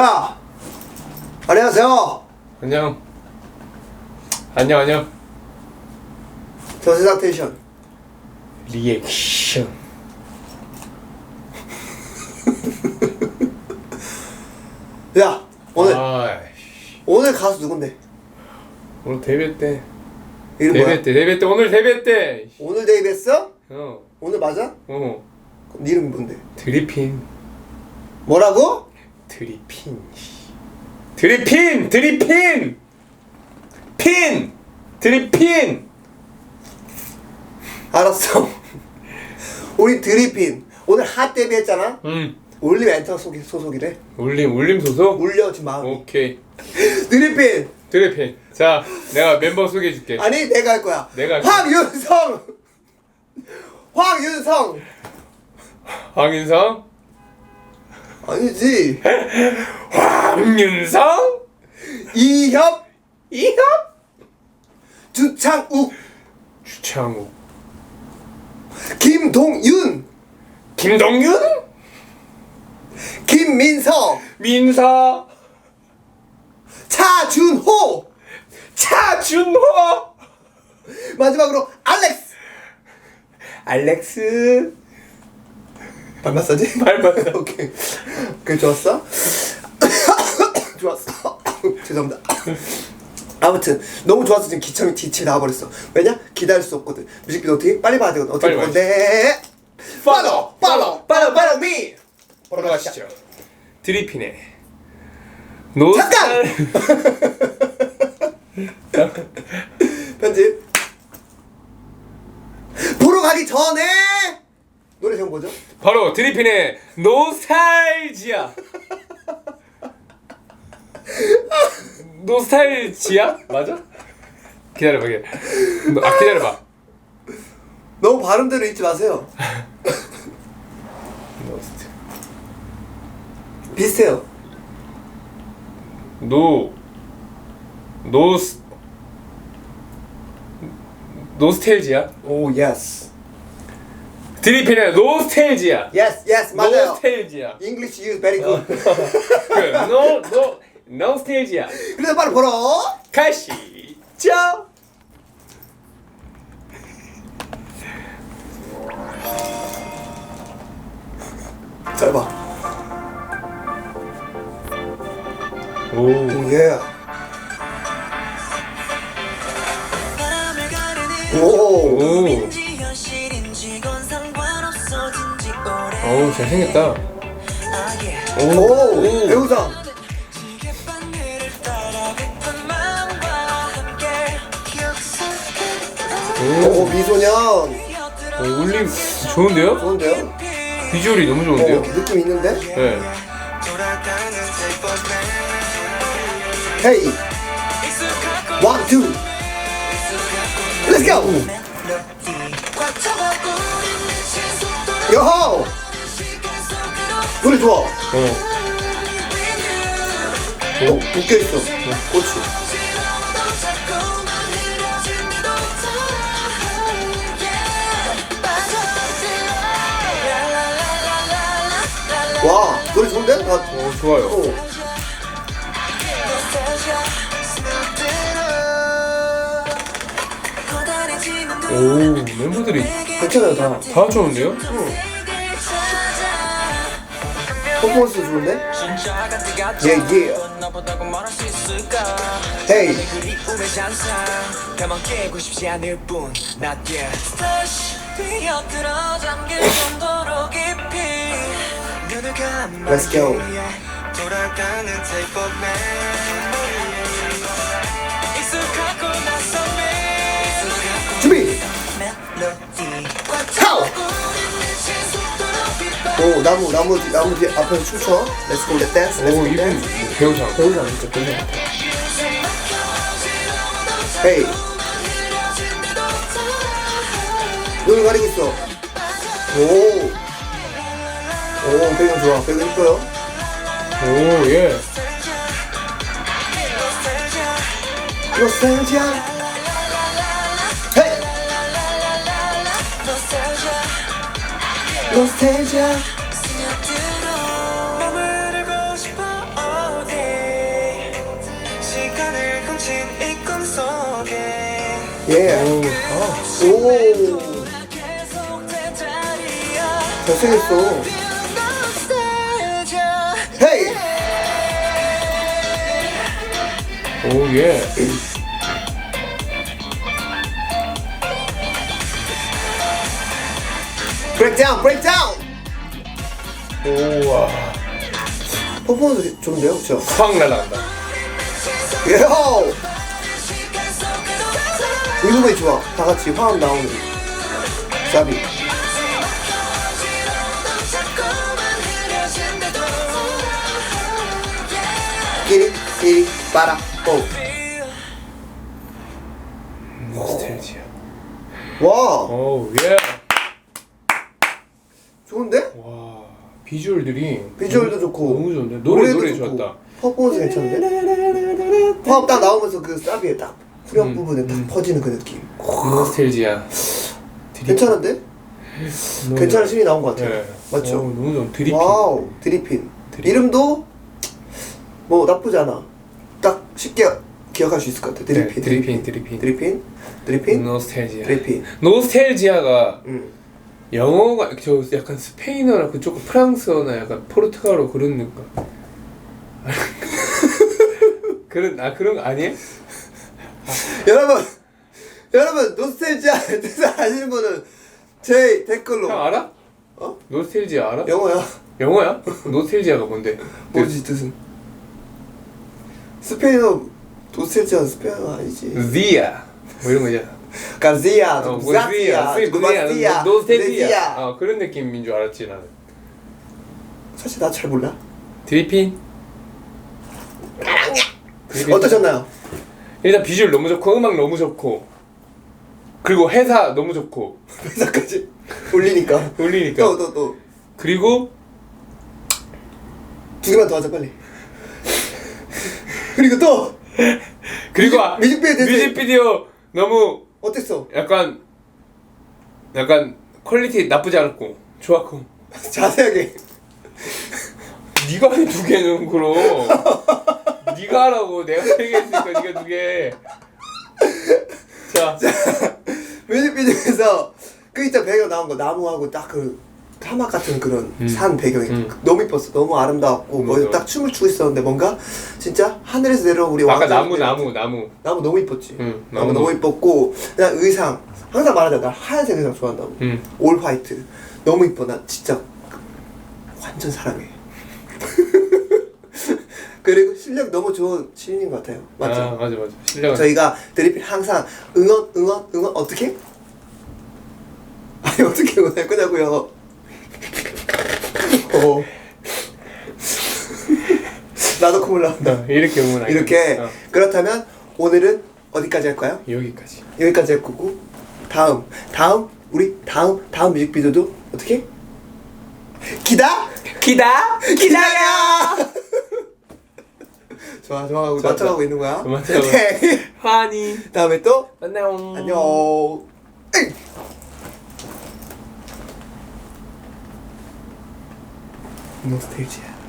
야! 안녕하세요! 안녕. 안녕 안녕. 저 세상 텐션. 리액션. 야! 오늘, 아이씨. 오늘 가수 누군데? 오늘 데뷔 때. 이름 데뷔 뭐야? 때 데뷔 때 오늘 데뷔 때. 오늘 데뷔했어? 어. 오늘 맞아? 어. 그럼 네 이름이 뭔데? 드리핀. 뭐라고? 드리핀. 드리핀. 드리핀. 핀. 드리핀. 알았어. 우리 드리핀. 오늘 핫 데뷔했잖아? 음. 올림 엔터 소속, 소속이래. 울림 울림 소속. 울려, 지금 마음. 오케이. 드리핀! 드리핀. 자, 내가 멤버 소개해 줄게. 아니, 내가 할 거야. 내가 할 거야. 황윤성! 황윤성! 황윤성. 아니지. 황윤성. 이협! 이협. 주창욱! 주창욱. 김동윤! 김동윤. 김민석! 민서. 차준호! 차준호. 마지막으로 알렉스! 알렉스. 발 마사지? 밟았어. 오케이. 오케이, 좋았어? 좋았어. 죄송합니다. 아무튼 너무 좋아서 지금 기침이 뒤치 나와버렸어. 왜냐? 기다릴 수 없거든. 뮤직비디오 어떻게 빨리 봐야 되거든. 어떻게 빨리 보건데? 팔로우, 팔로우, 팔로우, 팔로우 미. 보러 가시죠. 드리핀의 노. 잠깐! 편집. 보러 가기 전에 노래 제목 뭐죠? 바로 드리핀의 노스탈지아. 노스탈지아 맞아? 기다려봐. 기다려. 너- 아 기다려봐. 너무 발음대로 읽지 마세요. 노스트. 비슷해요. 노. 노스. 노스텔지아? 오, 예스. 드리핀의 노스텔지아. 예스, 예스, 맞아요. 노스텔지아. English use very good. 그, 노, 노, 노스텔지아. 그래서 빨리 보러. 가시죠. 잘 봐. 오. 오, 예. 오. 오. 오, 잘생겼다. 오. 배우상. 오, 미소년. 오, 울림 좋은데요? 좋은데요? 비주얼이 너무 오, 좋은데요? 느낌 있는데? 네. 헤이. 원, 투. Let's go. 여호. 노래 좋아. 어. 어, 묶여 있어. 그렇지. 와, 노래 좋은데? 나, 오, 좋아요. 어. 오, 멤버들이 괜찮아요, 다. 다 좋은데요? 퍼포먼스 좋은데? 예, 예. 헤이. Let's go. 준비! 하 나무, 나무, 뒤- 나무 뒤 앞에서 춤춰. Let's go, let's dance. Let's 오, go, 이분 dance. 배우상. 배우자, 진짜 배우자. 헤이. 눈을 가리고 있어. 오. 오, 배경 좋아. 배경 이뻐요. 오, 예. 노스텔지아. 헤이. 노스텔지아. 예. 오. 오. 잘생겼어. 헤이. 오 예. 브레이크 다운, 브레이크 다운. 오와. 퍼포먼스 좋은데요, 그렇죠? 확 날아간다. 예 부분이 좋아. 다 같이 화음 나오는. 사비. 끼리 끼리 빠라 오. 노스텔지야. 와오 예. 좋은데? 와 비주얼들이 비주얼도 좋고 너무 좋은데 노래 노래 좋고, 좋았다. 퍼포먼스 괜찮은데? 화음 딱 나오면서 그 사비에 딱 후렴 음, 부분에 딱 음. 퍼지는 그 느낌 노스텔지야. 드립. 괜찮은데? 괜찮은 신이 나온 것 같아요 예. 맞죠? 어, 너무 좋은 드리핑. 와우 드리핀 드리핀. 이름도 뭐 나쁘지 않아 딱 쉽게 기억할 수 있을 것 같아 드리핀 네, 드리핀 드리핀. 드리핀 드리핀 노스텔지아. 드리핀 노스텔지아가 음. 영어가 저 약간 스페인어나 그쪽 프랑스어나 약간 포르투갈어 그런 느낌. 그런 아 그런 거 아니에요? 여러분 여러분 노스텔지아 아시는 분은 제 댓글로 형 알아? 어? 노스텔지아 알아? 영어야 영어야? 노스텔지아가 뭔데? 뭐지 뜻은 스페인어 노스텔지아 스페인어 아니지 지아 뭐 이런 거잖아. 가지아 어, 뭐 구자티아 지아, 구마티아 노스텔지아. 어 그런 느낌인 줄 알았지 나는. 사실 나 잘 몰라 드리핀. 드리핀. 어떠셨나요? 일단 비주얼 너무 좋고 음악 너무 좋고 그리고 회사 너무 좋고. 회사까지? 올리니까. 울리니까. 또 또 또. 두 그리고 개만 더 하자 빨리. 그리고 또! 그리고 뮤직- 아- 뮤직비디오 대체- 뮤직비디오 너무 어땠어? 약간 약간 퀄리티 나쁘지 않았고 좋았고. 자세하게. 네가 해두 개는 그럼 네가 하라고. 내가 세개 했으니까 네가 두개 자. 뮤직비디오에서 그 있잖아 배경 나온 거 나무하고 딱 그 사막 같은 그런 음. 산 배경이 음. 너무 이뻤어. 너무 아름다웠고 맞아. 거기서 딱 춤을 추고 있었는데 뭔가 진짜 하늘에서 내려온 우리 아까 나무 나무 나무. 나무 너무 이뻤지. 응, 나무. 너무 이뻤고 그냥 의상. 항상 말하잖아. 나 하얀색 의상 좋아한다고. 응올 화이트. 너무 이뻐. 나 진짜 완전 사랑해 그리고 실력 너무 좋은 신인인 것 같아요. 맞죠? 아, 맞아 맞아. 실력은 저희가 드리핀 항상 응원 응원 응원 어떻게? 아니 어떻게 응원할 거냐고요. 어. 나도 콧물 나온다 어, 이렇게 응원 이렇게. 어, 그렇다면 오늘은 어디까지 할까요? 여기까지. 여기까지 할 거고. 다음 다음 우리 다음 다음 뮤직비디오도 어떻게? 기다? 기다? 기다려 좋아 좋아 우리 좋아, 맞춰가고 좋아. 있는 거야 맞춰가고. 네. 환희 다음에 또 안녕 안녕 에이. 노스텔지아